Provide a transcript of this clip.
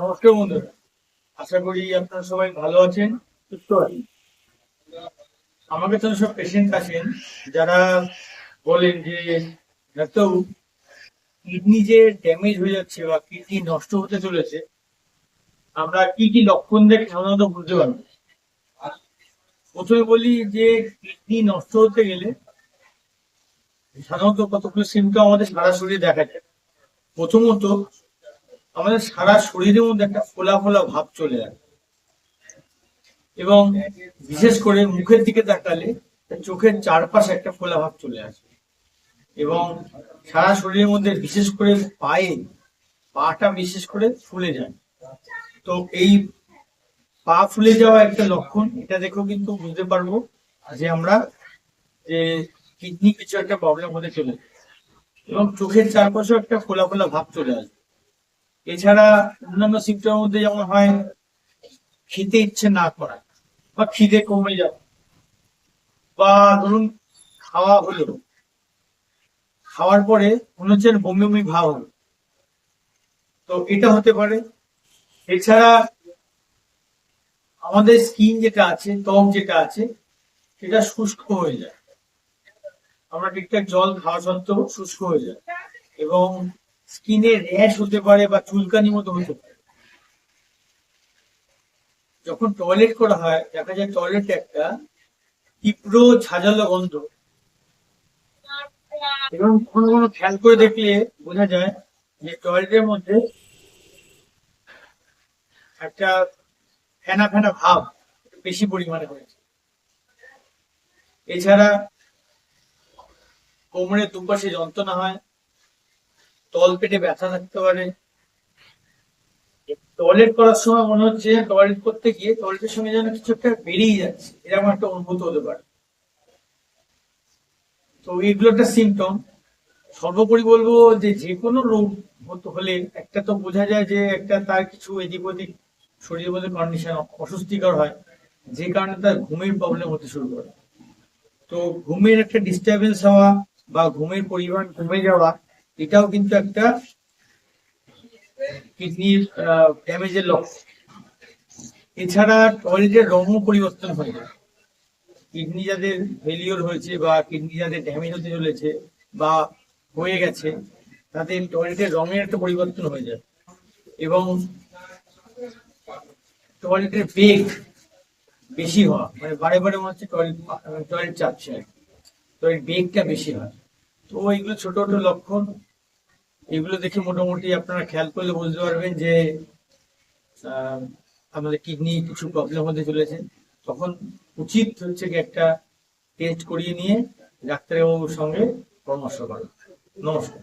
নমস্কার বন্ধুরা, আশা করি আপনারা সবাই ভালো আছেন, সুস্থ আছেন। আমার কাছে সব পেশেন্ট আছেন, যারা বলেন যে ডাক্তারবাবু কিডনি যে ড্যামেজ হয়ে যাচ্ছে বা কিডনি নষ্ট হতে চলেছে, আমরা কি কি লক্ষণ দেখে সাধারণত বুঝতে পারব? প্রথমে বলি যে কিডনি নষ্ট হতে গেলে সাধারণত কতগুলো সিমটম আমাদের সারা শরীরে দেখা যায়। প্রথমত আমাদের সারা শরীরের মধ্যে একটা ফোলা ফোলা ভাব চলে আসে। এবং বিশেষ করে মুখের দিকে তাকালে চোখের চারপাশে একটা ফোলা ভাব চলে আসে। এবং সারা শরীরের মধ্যে বিশেষ করে পায়ে পাটা বিশেষ করে ফুলে যায়। তো এই পা ফুলে যাওয়া একটা লক্ষণ, এটা দেখেও কিন্তু বুঝতে পারব যে আমরা যে কিডনি কিছু একটা প্রবলেম হতে চলেছে। এবং চোখের চারপাশেও একটা ফোলা ফোলা ভাব চলে আসে। এছাড়া অন্যান্য সিমটমের মধ্যে যেমন হয়, খেতে ইচ্ছে না করা বা খিদে কমে যাওয়া বা ধরুন খাওয়া হলো, খাওয়ার পরে মনে হচ্ছে বমি বমি ভাব হলো। তো এটা হতে পারে। এছাড়া আমাদের স্কিন যেটা আছে, ত্বক যেটা আছে, সেটা শুষ্ক হয়ে যায়। আমরা ঠিকঠাক জল খাওয়া সত্ত্বেও শুষ্ক হয়ে যায় এবং স্কিনে র্যাশ হতে পারে বা চুলকানি মতো হতে পারে। যখন টয়লেট করা হয়, দেখা যায় টয়লেটে একটা তীব্র ঝাঁঝালো গন্ধ। এবং কোনো কোনো খেয়াল করে দেখলে বোঝা যায় যে টয়লেটের মধ্যে একটা ফেনা ফেনা ভাব বেশি পরিমাণে হয়েছে। এছাড়া কোমরের দুপাশে যন্ত্রণা হয় তল পেটে ব্যথা থাকতে পারে। টয়লেট করার সময় মনে হচ্ছে টয়লেট করতে গিয়ে টয়লেটের সঙ্গে যেন কিছু একটা বেরিয়ে যাচ্ছে। এরকম একটা অনুভূত হতে পারে। তো এগুলো একটা সিমটম সর্বোপরি বলব যে যে কোনো রোগ হলে একটা তো বোঝা যায় যে একটা তার কিছু এদিক ওদিক শরীরের মধ্যে কন্ডিশন অস্বস্তিকর হয়, যে কারণে তার ঘুমের প্রবলেম হতে শুরু করে। তো ঘুমের একটা ডিস্টারবেন্স হওয়া বা ঘুমের পরিমাণ কমে যাওয়া এটাও কিন্তু একটা কিডনির ড্যামেজের লক্ষণ। এছাড়া টয়লেটের রঙও পরিবর্তন হয়ে যায়। কিডনি যাদের ফেলিওর হয়েছে বা কিডনি যাদের ড্যামেজ হতে চলেছে বা হয়ে গেছে, তাদের টয়লেটের রঙের একটা পরিবর্তন হয়ে যায়। এবং টয়লেটের বেগ বেশি হওয়া মানে বারে বারে মনে হচ্ছে টয়লেট টয়লেট চাপছে টয়লেট বেগটা বেশি হয়। তো এইগুলো ছোট ছোট লক্ষণ এগুলো দেখে মোটামুটি আপনারা খেয়াল করলে বুঝতে পারবেন যে আমাদের কিডনি কিছু প্রবলেম হতে চলেছে। তখন উচিত হচ্ছে কি একটা টেস্ট করিয়ে নিয়ে ডাক্তারবাবুর সঙ্গে পরামর্শ করা। নমস্কার।